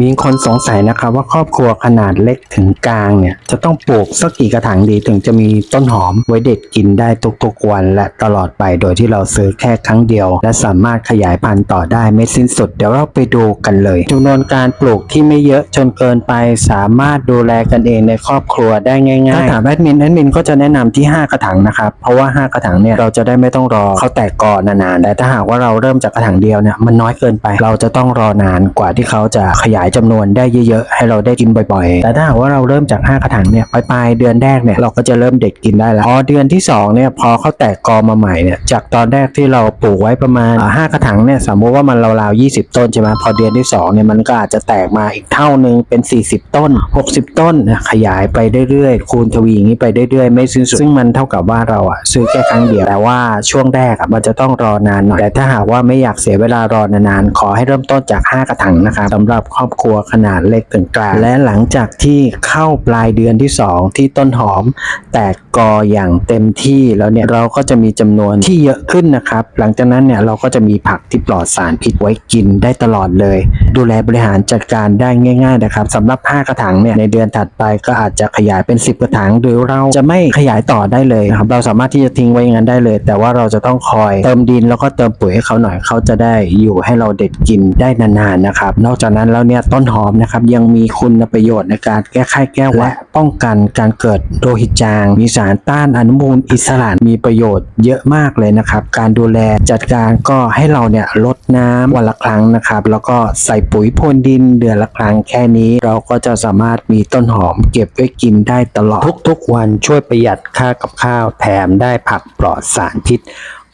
มีคนสงสัยนะครับว่าครอบครัวขนาดเล็กถึงกลางเนี่ยจะต้องปลูกสักกี่กระถางดีถึงจะมีต้นหอมไว้เด็ดกินได้ทุกๆวันและตลอดไปโดยที่เราซื้อแค่ครั้งเดียว และสามารถขยายพันธุ์ต่อได้ไม่สิ้นสุด เดี๋ยวเราไปดูกันเลยจำนวนการปลูกที่ไม่เยอะจนเกินไปสามารถดูแลกันเองในครอบครัวได้ง่ายๆถ้าถามแอดมินแอดมินก็จะแนะนำที่ 5 กระถางนะครับเพราะว่า 5 กระถางเนี่ยเราจะได้ไม่ต้องรอเขาแตกก่อนานๆแต่ถ้าหากว่าเราเริ่มจากกระถางเดียวเนี่ยมันน้อยเกินไป เราจะต้องรอนานกว่าที่เขาจะขยายจำนวนได้เยอะๆ ให้เราได้กินบ่อยๆ แต่ถ้าหากว่าเราเริ่มจาก 5 กระถางเนี่ยปลายๆเดือนแรกเนี่ยเราก็จะเริ่มเด็ดกินได้แล้วพอเดือนที่2เนี่ยพอเขาแตกกอมาใหม่เนี่ยจากตอนแรกที่เราปลูกไว้ประมาณอ่าห้ากระถางเนี่ยสมมติว่ามันราวๆ20 ต้นใช่ไหมพอเดือนที่2เนี่ยมันก็อาจจะแตกมาอีกเท่านึงเป็น 40 ต้น 60 ต้นนะขยายไปเรื่อยๆ คูณทวีอย่างนี้ไปเรื่อยๆ ไม่สิ้นสุด ซึ่งมันเท่ากับว่าเราอะซื้อแค่ครั้งเดียวแต่ว่าช่วงแรกอะมันจะต้องรอนานหน่อยแต่ถ้าหากว่าไม่อยากเสียเวลารอนานๆขอให้เริ่มต้นจาก 5 กระถางนะครับสำหรับครอบครัวขนาดเล็กถึงกลาง และหลังจากที่เข้าปลายเดือนที่ 2 ที่ต้นหอม แตกกออย่างเต็มที่แล้วเนี่ยเราก็จะมีจำนวนที่เยอะขึ้นนะครับ หลังจากนั้นเนี่ยเราก็จะมีผักที่ปลอดสารพิษไว้กินได้ตลอดเลย ดูแลบริหารจัดการได้ง่าย ๆ นะครับสำหรับ 5 กระถางเนี่ยในเดือนถัดไปก็อาจจะขยายเป็น 10 กระถางหรือเราจะไม่ขยายต่อได้เลยครับเราสามารถที่จะทิ้งไว้อย่างนั้นได้เลย แต่ว่าเราจะต้องคอยเติมดินแล้วก็เติมปุ๋ยให้เขาหน่อยเขาจะได้อยู่ให้เราเด็ดกินได้นานๆนะครับ นอกจากนั้นแล้วเนี่ยต้นหอมนะครับยังมีคุณประโยชน์ในการแก้ไข้แก้หวัดและป้องกันการเกิดโรหิตจาง มีสารต้านอนุมูลอิสระมีประโยชน์เยอะมากเลยนะครับ การดูแลจัดการก็ให้เราเนี่ยลดน้ำวันละครั้งนะครับ แล้วก็ใส่ปุ๋ยพรวนดินเดือนละครั้งแค่นี้ เราก็จะสามารถมีต้นหอมเก็บไว้กินได้ตลอดทุกๆวันช่วยประหยัดค่ากับข้าวแถมได้ผักปลอดสารพิษ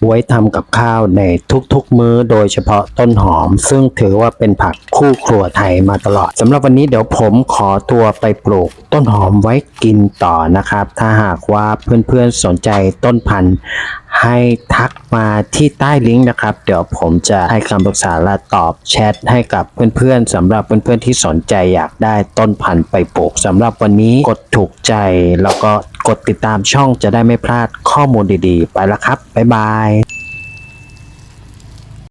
ไว้ทำกับข้าวในทุกๆ มื้อโดยเฉพาะต้นหอม ซึ่งถือว่าเป็นผักคู่ครัวไทยมาตลอดสำหรับวันนี้เดี๋ยวผมขอตัวไปปลูก ต้นหอมไว้กินต่อนะครับ ถ้าหากว่าเพื่อนๆสนใจต้นพันธุ์ให้ทักมาที่ใต้ลิงก์นะครับ เดี๋ยวผมจะให้คำปรึกษาและตอบแชทให้กับเพื่อนๆสำหรับเพื่อนๆที่สนใจอยากได้ต้นพันธุ์ไปปลูกสำหรับวันนี้กดถูกใจแล้วก็ กดติดตามช่องจะได้ไม่พลาดข้อมูลดีๆ ไปแล้วครับ บ๊ายบาย